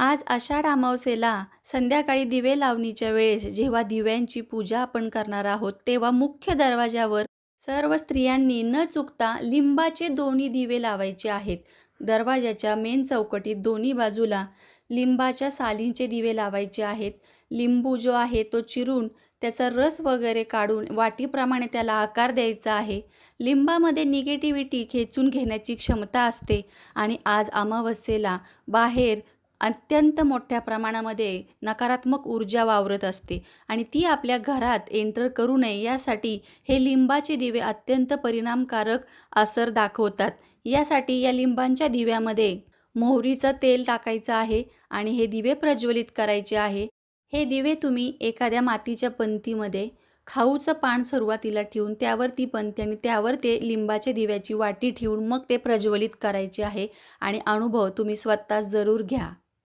आज आषाढ अमावस्येला संध्याकाळी दिवे लावणीच्या वेळेस जेव्हा दिव्यांची पूजा आपण करणार आहोत तेव्हा मुख्य दरवाजावर सर्व स्त्रियांनी न चुकता लिंबाचे दोन्ही दिवे लावायचे आहेत. दरवाजाच्या मेन चौकटीत दोन्ही बाजूला लिंबाच्या सालींचे दिवे लावायचे आहेत. लिंबू जो आहे तो चिरून त्याचा रस वगैरे काढून वाटीप्रमाणे त्याला आकार द्यायचा आहे. लिंबामध्ये निगेटिव्हिटी खेचून घेण्याची क्षमता असते आणि आज अमावस्येला बाहेर अत्यंत मोठ्या प्रमाणामध्ये नकारात्मक ऊर्जा वावरत असते आणि ती आपल्या घरात एंटर करू नये यासाठी हे लिंबाचे दिवे अत्यंत परिणामकारक असर दाखवतात. यासाठी या लिंबांच्या दिव्यामध्ये मोहरीचं तेल टाकायचं आहे आणि हे दिवे प्रज्वलित करायचे आहे. हे दिवे तुम्ही एखाद्या मातीच्या पंतीमध्ये खाऊचं पान सुरुवातीला ठेवून त्यावर ती पंती आणि त्यावर ते लिंबाच्या दिव्याची वाटी ठेवून मग ते प्रज्वलित करायचे आहे आणि अनुभव तुम्ही स्वतः जरूर घ्या.